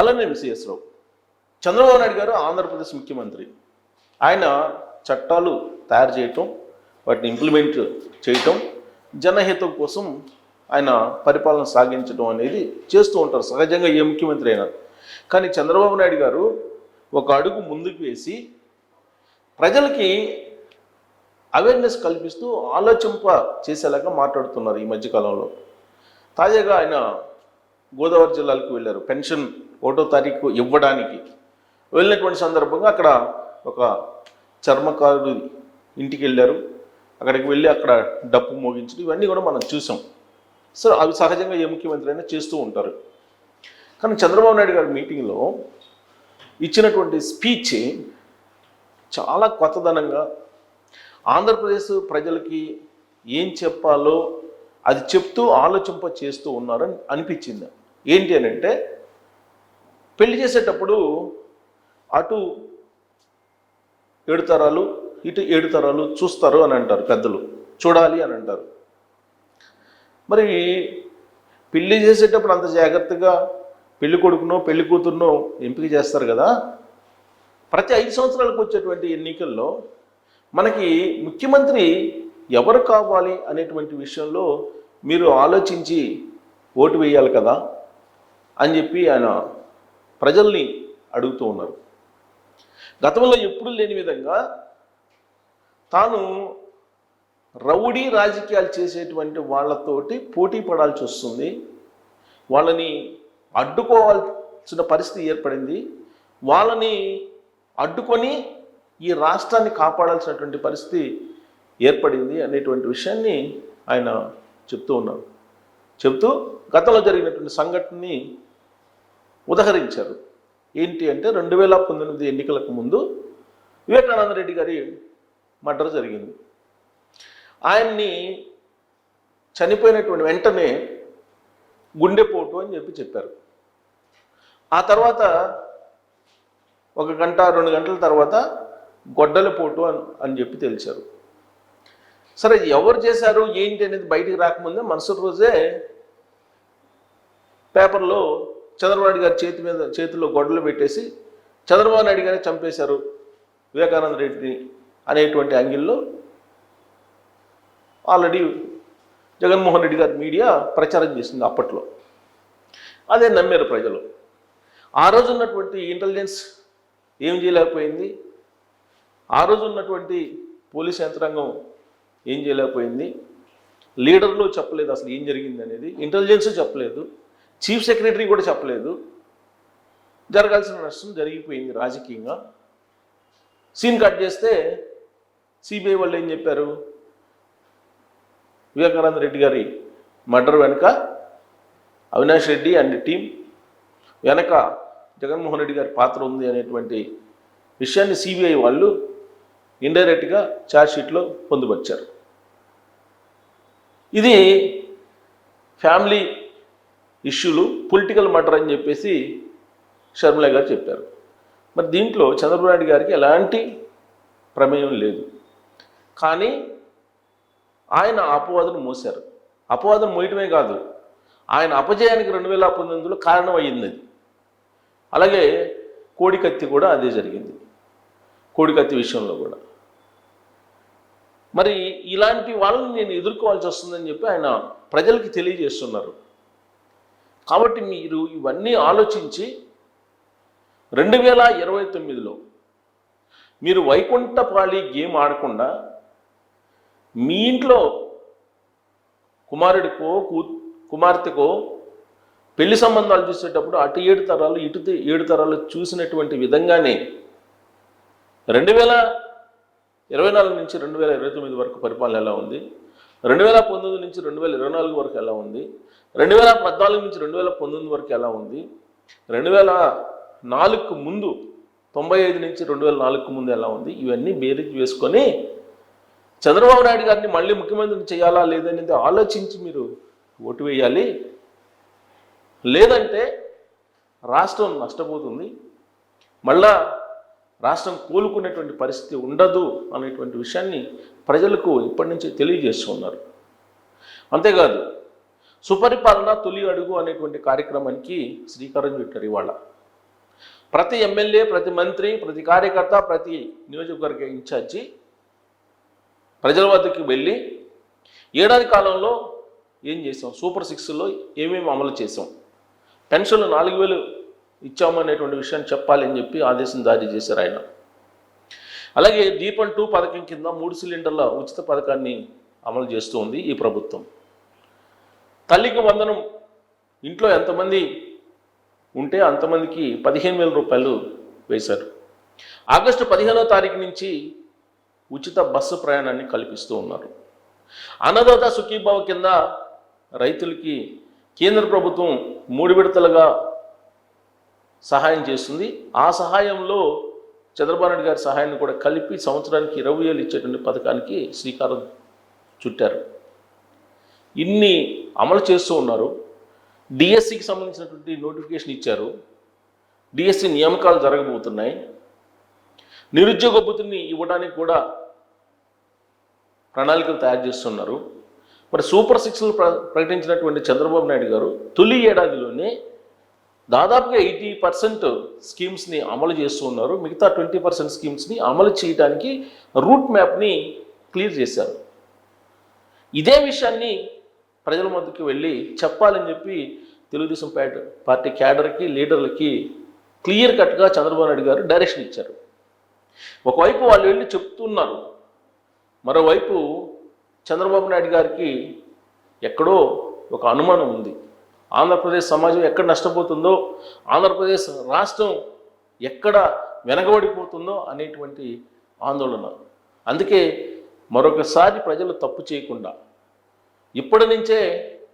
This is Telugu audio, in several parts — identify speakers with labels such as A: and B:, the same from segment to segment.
A: అలానే విశ్వేశ్వరరావు చంద్రబాబు నాయుడు గారు ఆంధ్రప్రదేశ్ ముఖ్యమంత్రి. ఆయన చట్టాలు తయారు చేయటం వాటిని ఇంప్లిమెంట్ చేయటం జనహితం కోసం ఆయన పరిపాలన సాగించడం అనేది చేస్తూ ఉంటారు. సహజంగా ఏ ముఖ్యమంత్రి అయినా. కానీ చంద్రబాబు నాయుడు గారు ఒక అడుగు ముందుకు వేసి ప్రజలకి అవేర్నెస్ కల్పిస్తూ ఆలోచింప చేసేలాగా మాట్లాడుతున్నారు ఈ మధ్యకాలంలో తాజాగా ఆయన గోదావరి జిల్లాలకు వెళ్ళారు. పెన్షన్ ఒకటో తారీఖు ఇవ్వడానికి. వెళ్ళినటువంటి సందర్భంగా అక్కడ ఒక చర్మకారుడు ఇంటికి వెళ్ళారు. అక్కడికి వెళ్ళి అక్కడ డప్పు మోగించడం ఇవన్నీ కూడా మనం చూసాం. సో అవి సహజంగా ఏ ముఖ్యమంత్రి అయినా చేస్తూ ఉంటారు. కానీ చంద్రబాబు నాయుడు గారి మీటింగ్లో ఇచ్చినటువంటి స్పీచ్ చాలా కొత్తదనంగా ఆంధ్రప్రదేశ్ ప్రజలకి ఏం చెప్పాలో అది చెప్తూ ఆలోచింప చేస్తూ ఉన్నారని అనిపించింది. ఏంటి అని అంటే పెళ్ళి చేసేటప్పుడు అటు ఏడు తరాలు ఇటు ఏడు తరాలు చూస్తారు అని అంటారు పెద్దలు. చూడాలి అని అంటారు. మరి పెళ్ళి చేసేటప్పుడు అంత జాగ్రత్తగా పెళ్ళి కొడుకునో పెళ్ళి కూతురునో ఎంపిక చేస్తారు కదా. ప్రతి ఐదు సంవత్సరాలకు వచ్చేటువంటి ఎన్నికల్లో మనకి ముఖ్యమంత్రి ఎవరు కావాలి అనేటువంటి విషయంలో మీరు ఆలోచించి ఓటు వేయాలి కదా అని చెప్పి ఆయన ప్రజల్ని అడుగుతూ ఉన్నారు. గతంలో ఎప్పుడు లేని విధంగా తాను రౌడీ రాజకీయాలు చేసేటువంటి వాళ్ళతోటి పోటీ పడాల్సి వస్తుంది. వాళ్ళని అడ్డుకోవాల్సిన పరిస్థితి ఏర్పడింది. వాళ్ళని అడ్డుకొని ఈ రాష్ట్రాన్ని కాపాడాల్సినటువంటి పరిస్థితి ఏర్పడింది అనేటువంటి విషయాన్ని ఆయన చెప్తూ ఉన్నారు. చెప్తూ గతంలో జరిగినటువంటి సంఘటనని ఉదహరించారు. ఏంటి అంటే రెండు వేల పంతొమ్మిది ఎన్నికలకు ముందు వివేకానంద రెడ్డి గారి మర్డర్ జరిగింది. ఆయన్ని చనిపోయినటువంటి వెంటనే గుండెపోటు అని చెప్పి చెప్పారు. ఆ తర్వాత ఒక గంట రెండు గంటల తర్వాత గొడ్డలపోటు అని అని చెప్పి తెలిసారు సరే ఎవరు చేశారు ఏంటి అనేది బయటికి రాకముందే మరుసటి రోజే పేపర్లో చంద్రబాబు నాయుడు గారి చేతి మీద చేతిలో గొడ్డలు పెట్టేసి చంద్రబాబు నాయుడు గారే చంపేశారు వివేకానంద రెడ్డిని అనేటువంటి యాంగిల్లో ఆల్రెడీ జగన్మోహన్ రెడ్డి గారి మీడియా ప్రచారం చేసింది అప్పట్లో. అదే నమ్మారు ప్రజలు. ఆ రోజు ఉన్నటువంటి ఇంటెలిజెన్స్ ఏం చేయలేకపోయింది? ఆ రోజు ఉన్నటువంటి పోలీస్ యంత్రాంగం ఏం చేయలేకపోయింది? లీడర్లు చెప్పలేదు అసలు ఏం జరిగింది అనేది ఇంటెలిజెన్స్ చెప్పలేదు. చీఫ్ సెక్రటరీ కూడా చెప్పలేదు. జరగాల్సిన నష్టం జరిగిపోయింది రాజకీయంగా. సీన్ కట్ చేస్తే సిబిఐ వాళ్ళు ఏం చెప్పారు? వివేకానంద రెడ్డి గారి మర్డర్ వెనుక అవినాష్ రెడ్డి అండ్ టీం వెనక జగన్మోహన్ రెడ్డి గారి పాత్ర ఉంది అనేటువంటి విషయాన్ని సిబిఐ వాళ్ళు ఇండైరెక్ట్గా ఛార్జ్షీట్లో పొందుపరిచారు. ఇది ఫ్యామిలీ ఇష్యూలు పొలిటికల్ మర్డర్ అని చెప్పేసి షర్మిల గారు చెప్పారు. మరి దీంట్లో చంద్రబాబు నాయుడు గారికి ఎలాంటి ప్రమేయం లేదు. కానీ ఆయన అపవాదం మోశారు. అపవాదం మోయటమే కాదు ఆయన అపజయానికి రెండు వేల పంతొమ్మిదిలో కారణం అయ్యింది అది. అలాగే కోడికత్తి కూడా అదే జరిగింది కోడికత్తి విషయంలో కూడా. మరి ఇలాంటి వాళ్ళని నేను ఎదుర్కోవాల్సి వస్తుందని చెప్పి ఆయన ప్రజలకి తెలియజేస్తున్నారు. కాబట్టి మీరు ఇవన్నీ ఆలోచించి రెండు వేల ఇరవై తొమ్మిదిలో మీరు వైకుంఠపాళి గేమ్ ఆడకుండా మీ ఇంట్లో కుమారుడికో కూ కుమార్తెకో పెళ్ళి సంబంధాలు చూసేటప్పుడు అటు ఏడు తరాలు ఇటు ఏడు తరాలు చూసినటువంటి విధంగానే రెండు వేల ఇరవై నాలుగు నుంచి రెండు వేల ఇరవై తొమ్మిది వరకు పరిపాలన ఎలా ఉంది? రెండు వేల పంతొమ్మిది నుంచి రెండు వేల ఇరవై నాలుగు వరకు ఎలా ఉంది? రెండు వేల పద్నాలుగు నుంచి రెండు వేల పంతొమ్మిది వరకు ఎలా ఉంది? రెండు వేల నాలుగుకు ముందు తొంభై ఐదు నుంచి రెండు వేల నాలుగుకు ముందు ఎలా ఉంది? ఇవన్నీ బేరీజ్ వేసుకొని చంద్రబాబు నాయుడు గారిని మళ్ళీ ముఖ్యమంత్రిని చేయాలా లేదనేది ఆలోచించి మీరు ఓటు వేయాలి. లేదంటే రాష్ట్రం నష్టపోతుంది. మళ్ళా రాష్ట్రం కోలుకునేటువంటి పరిస్థితి ఉండదు అనేటువంటి విషయాన్ని ప్రజలకు ఇప్పటి నుంచి తెలియజేస్తున్నారు అంతేకాదు సుపరిపాలన తొలి అడుగు అనేటువంటి కార్యక్రమానికి శ్రీకారం చుట్టారు ఇవాళ. ప్రతి ఎమ్మెల్యే ప్రతి మంత్రి ప్రతి కార్యకర్త ప్రతి నియోజకవర్గ ఇన్ఛార్జి ప్రజల వద్దకు వెళ్ళి ఏడాది కాలంలో ఏం చేసాం? సూపర్ సిక్స్లో ఏమేమి అమలు చేసాం? పెన్షన్లు నాలుగు వేలు ఇచ్చామనేటువంటి విషయాన్ని చెప్పాలని చెప్పి ఆదేశం జారీ చేశారు ఆయన. అలాగే దీపం టూ పథకం కింద మూడు సిలిండర్ల ఉచిత పథకాన్ని అమలు చేస్తూ ఉంది ఈ ప్రభుత్వం. తల్లికి వందనం ఇంట్లో ఎంతమంది ఉంటే అంతమందికి పదిహేను వేల రూపాయలు వేశారు. ఆగస్టు పదిహేనో తారీఖు నుంచి ఉచిత బస్సు ప్రయాణాన్ని కల్పిస్తూ ఉన్నారు. అన్నదాత సుఖీభావ కింద రైతులకి కేంద్ర ప్రభుత్వం మూడు విడతలుగా సహాయం చేస్తుంది. ఆ సహాయంలో చంద్రబాబు నాయుడు గారి సహాయాన్ని కూడా కలిపి సంవత్సరానికి ఇరవై వేలు ఇచ్చేటువంటి పథకానికి శ్రీకారం చుట్టారు. ఇన్ని అమలు చేస్తూ ఉన్నారు. డిఎస్సికి సంబంధించినటువంటి నోటిఫికేషన్ ఇచ్చారు. డిఎస్సి నియామకాలు జరగబోతున్నాయి. నిరుద్యోగ భృతిని ఇవ్వడానికి కూడా ప్రణాళికలు తయారు చేస్తున్నారు. మరి సూపర్ సిక్స్లు ప్ర ప్రకటించినటువంటి చంద్రబాబు నాయుడు గారు తొలి ఏడాదిలోనే దాదాపుగా ఎయిటీ పర్సెంట్ స్కీమ్స్ని అమలు చేస్తూ ఉన్నారు. మిగతా ట్వంటీ పర్సెంట్ స్కీమ్స్ని అమలు చేయడానికి రూట్ మ్యాప్ని క్లియర్ చేశారు. ఇదే విషయాన్ని ప్రజల మధ్యకి వెళ్ళి చెప్పాలని చెప్పి తెలుగుదేశం పార్టీ పార్టీ క్యాడర్కి లీడర్లకి క్లియర్ కట్గా చంద్రబాబు నాయుడు గారు డైరెక్షన్ ఇచ్చారు. ఒకవైపు వాళ్ళు వెళ్ళి చెప్తున్నారు. మరోవైపు చంద్రబాబు నాయుడు గారికి ఎక్కడో ఒక అనుమానం ఉంది. ఆంధ్రప్రదేశ్ సమాజం ఎక్కడ నష్టపోతుందో ఆంధ్రప్రదేశ్ రాష్ట్రం ఎక్కడ వెనకబడిపోతుందో అనేటువంటి ఆందోళన. అందుకే మరొకసారి ప్రజలు తప్పు చేయకుండా ఇప్పటి నుంచే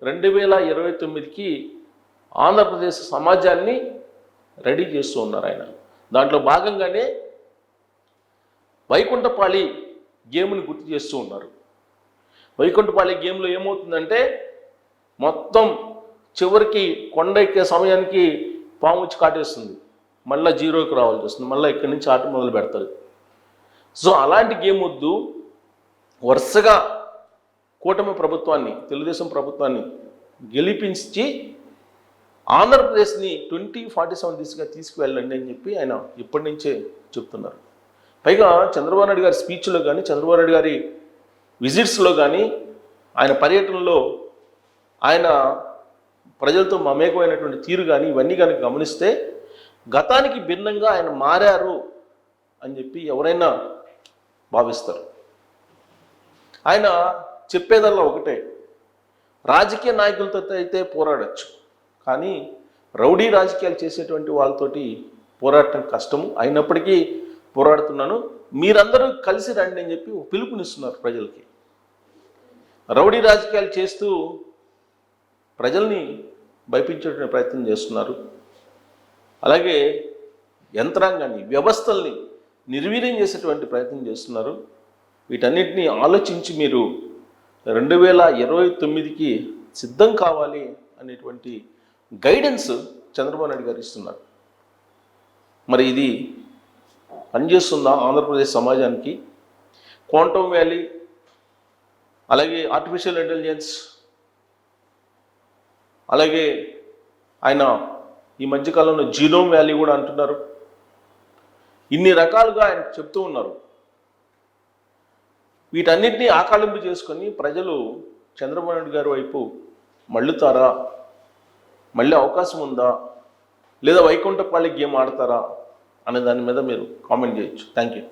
A: రెండు వేల ఇరవై తొమ్మిదికి ఆంధ్రప్రదేశ్ సమాజాన్ని రెడీ చేస్తూ ఉన్నారు ఆయన. దాంట్లో భాగంగానే వైకుంఠపాళి గేమ్ని గుర్తు చేస్తూ ఉన్నారు. వైకుంఠపాళి గేమ్లో ఏమవుతుందంటే మొత్తం చివరికి కొండ ఎక్కే సమయానికి పాము వచ్చి కాటేస్తుంది. మళ్ళీ జీరోకి రావాల్సి వస్తుంది. మళ్ళీ ఇక్కడి నుంచి ఆట మొదలు పెడతారు. సో అలాంటి గేమ్ వద్దు. వరుసగా కూటమి ప్రభుత్వాన్ని తెలుగుదేశం ప్రభుత్వాన్ని గెలిపించి ఆంధ్రప్రదేశ్ని ట్వంటీ ఫార్టీ సెవెన్ దిశగా తీసుకువెళ్ళండి అని చెప్పి ఆయన ఇప్పటి నుంచే చెప్తున్నారు. పైగా చంద్రబాబు నాయుడు గారి స్పీచ్లో కానీ చంద్రబాబు నాయుడు గారి విజిట్స్లో కానీ ఆయన పర్యటనలో ఆయన ప్రజలతో మమేకమైనటువంటి తీరు కానీ ఇవన్నీ కనుక గమనిస్తే గతానికి భిన్నంగా ఆయన మారారు అని చెప్పి ఎవరైనా భావిస్తారు. ఆయన చెప్పేదల్లా ఒకటే రాజకీయ నాయకులతో అయితే పోరాడచ్చు కానీ రౌడీ రాజకీయాలు చేసేటువంటి వాళ్ళతోటి పోరాడటం కష్టము. అయినప్పటికీ పోరాడుతున్నాను. మీరందరూ కలిసి రండి అని చెప్పి పిలుపునిస్తున్నారు ప్రజలకి. రౌడీ రాజకీయాలు చేస్తూ ప్రజల్ని భయపించే ప్రయత్నం చేస్తున్నారు. అలాగే యంత్రాంగాన్ని వ్యవస్థల్ని నిర్వీర్యం చేసేటువంటి ప్రయత్నం చేస్తున్నారు. వీటన్నిటిని ఆలోచించి మీరు రెండు వేల ఇరవై తొమ్మిదికి సిద్ధం కావాలి అనేటువంటి గైడెన్స్ చంద్రబాబు నాయుడు గారు ఇస్తున్నారు. మరి ఇది పనిచేస్తుందా ఆంధ్రప్రదేశ్ సమాజానికి? క్వాంటమ్ వ్యాలీ అలాగే ఆర్టిఫిషియల్ ఇంటెలిజెన్స్ అలాగే ఆయన ఈ మధ్యకాలంలో జీనోమ్ వ్యాలీ కూడా అంటున్నారు. ఇన్ని రకాలుగా ఆయన చెప్తూ ఉన్నారు. వీటన్నిటిని ఆకలింపు చేసుకొని ప్రజలు చంద్రబాబు నాయుడు గారి వైపు మళ్ళుతారా? మళ్ళీ అవకాశం ఉందా? లేదా వైకుంఠపాళి గేమ్ ఆడతారా? అనే దాని మీద మీరు కామెంట్ చేయొచ్చు. Thank you